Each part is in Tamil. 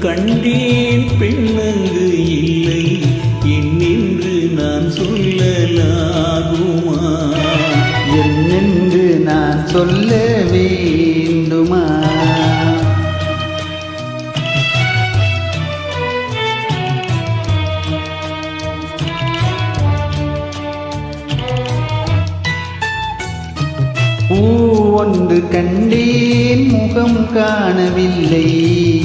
கண்டேன் பெண்ணங்கு இல்லை. என்னென்று நான் சொல்லலாகுமா? என்னென்று நான் சொல்ல வேண்டுமா? பூ ஒன்று கண்டேன் முகம் காணவில்லை.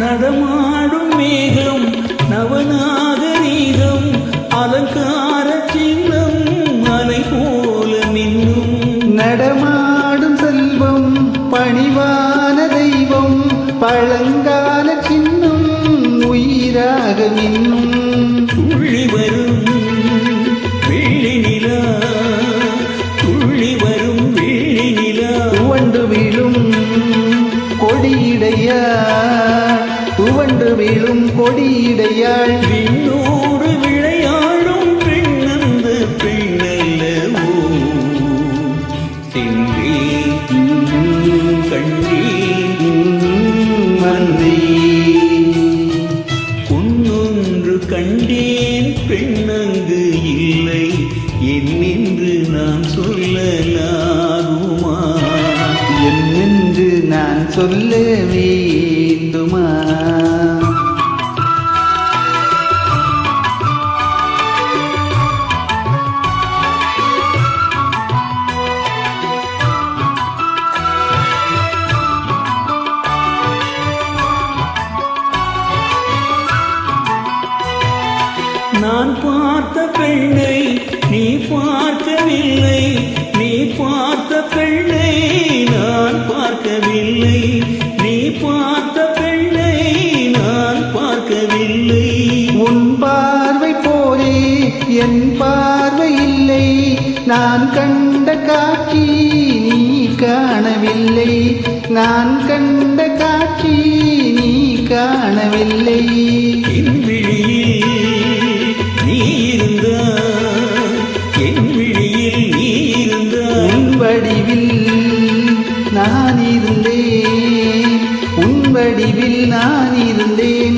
நடமாடும் மேகம் நவநாகரீகம் அலங்கார சின்னம் மலை போல மின்னும் நடமாடும் செல்வம் பணிவான தெய்வம் பழங்கால சின்னம் உயிராக மின்னும் கொடியிடையாள் விண்ணோடு விளையாடும் பெண்ணந்த பெண்ணல்லவோ சென்றே கண்டே மந்தி பொன்னொன்று கண்டேன் பெண்ணங்கு இல்லை என்னென்று நான் சொல்லலாகுமா? என்னென்று நான் சொல்ல வேண்டுமா? நான் பார்த்த பெண்ணை நீ பார்க்கவில்லை. நீ பார்த்த பெண்ணை நான் பார்க்கவில்லை. நீ பார்த்த பெண்ணை நான் பார்க்கவில்லை. உன் பார்வை போலே என் பார்வை இல்லை. நான் கண்ட காட்சி நீ காணவில்லை. நான் கண்ட காட்சி நீ காணவில்லை. வடிவில் நான் இருந்தேன் உன் வடிவில் நான் இருந்தேன்